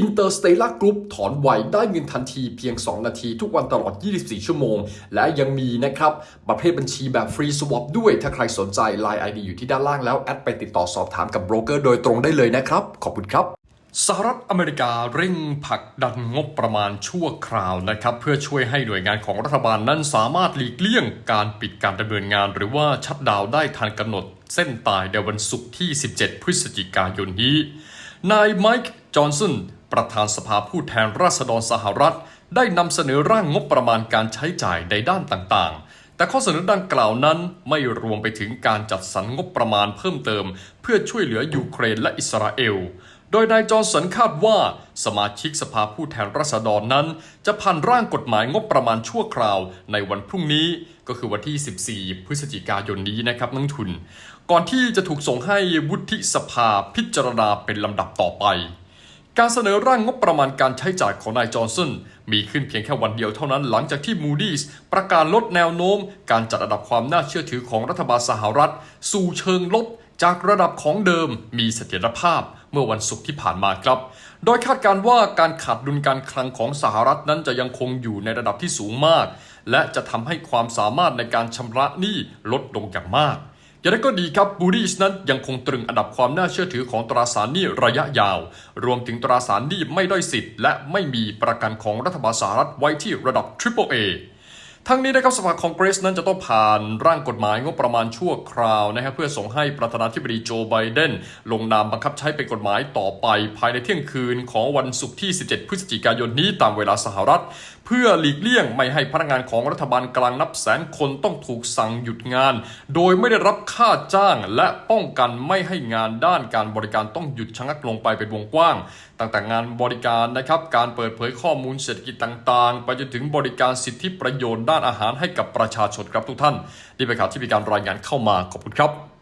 Interstellar Group ถอนไวได้เงินทันทีเพียง 2 นาทีทุกวันตลอด 24 ชั่วโมง และยังมีนะครับ ประเภทบัญชีแบบฟรีสวอปด้วย ถ้าใครสนใจ Line ID อยู่ที่ด้านล่างแล้ว แอดไปติดต่อสอบถามกับโบรกเกอร์โดยตรงได้เลยนะครับ ขอบคุณครับสหรัฐอเมริกาเร่งผลักดันงบประมาณชั่วคราวนะครับ เพื่อช่วยให้หน่วยงานของรัฐบาลนั้นสามารถหลีกเลี่ยงการปิดการดำเนินงาน หรือว่าชัดดาวได้ทันกำหนดเส้นตายในวันศุกร์ที่ 17 พฤศจิกายนนี้นายไมค์จอห์นสัน ประธานสภาผู้แทนราษฎรสหรัฐ ได้นำเสนอร่างงบประมาณการใช้จ่ายในด้านต่างๆ แต่ข้อเสนอดังกล่าวนั้นไม่รวมไปถึงการจัดสรรงบประมาณเพิ่มเติม เพื่อช่วยเหลือยูเครนและอิสราเอล โดยนายจอร์นสันคาดว่า สมาชิกสภาผู้แทนราษฎรนั้น จะผ่านร่างกฎหมายงบประมาณชั่วคราวในวันพรุ่งนี้ ก็คือวันที่ 14 พฤศจิกายนนี้นะครับนักทุน ก่อนที่จะถูกส่งให้วุฒิสภาพิจารณาเป็นลำดับต่อไป การเสนอร่างงบประมาณการใช้จ่ายของนายจอห์นสันมีขึ้นเพียงแค่วันเดียวเท่านั้นหลังจากที่ Moody's ประกาศลดแนวโน้ม การจัดอันดับความน่าเชื่อถือของรัฐบาลสหรัฐ สู่เชิงลบจากระดับของเดิมมีเสถียรภาพเมื่อวันศุกร์ที่ผ่านมาครับ โดยคาดการว่าการขาดดุลการคลังของสหรัฐนั้นจะยังคงอยู่ในระดับที่สูงมาก และจะทำให้ความสามารถในการชำระหนี้ลดลงอย่างมาก อย่างไรก็ดีครับบูรีสนั้นยังคงตรึงอันดับความน่าเชื่อถือของตราสารหนี้ระยะยาว รวมถึงตราสารหนี้ไม่ด้อยสิทธิ์ และไม่มีประกันของรัฐบาลสหรัฐไว้ที่ระดับ Triple A ทั้งนี้นะครับสภาคองเกรสนั้นจะต้องผ่านร่างกฎหมายงบประมาณชั่วคราวนะครับเพื่อส่งให้ประธานาธิบดีโจไบเดน ลงนามบังคับใช้เป็นกฎหมายต่อไปภายในเที่ยงคืนของวันศุกร์ที่ 17 พฤศจิกายนนี้ตามเวลาสหรัฐเพื่อหลีกเลี่ยงไม่ให้พนักงานของรัฐบาลกลางนับแสนคนต้องถูกสั่งหยุดงาน โดยไม่ได้รับค่าจ้างและป้องกันไม่ให้งานด้านการบริการต้องหยุดชะงักลงไปเป็นวงกว้างตั้งแต่งานบริการนะครับการเปิดเผยข้อมูลเศรษฐกิจต่างๆ ไปจนถึงบริการสิทธิประโยชน์ด้านอาหารให้กับประชาชนครับทุกท่านนี่เป็นข่าวที่มีการรายงานเข้ามาขอบคุณครับ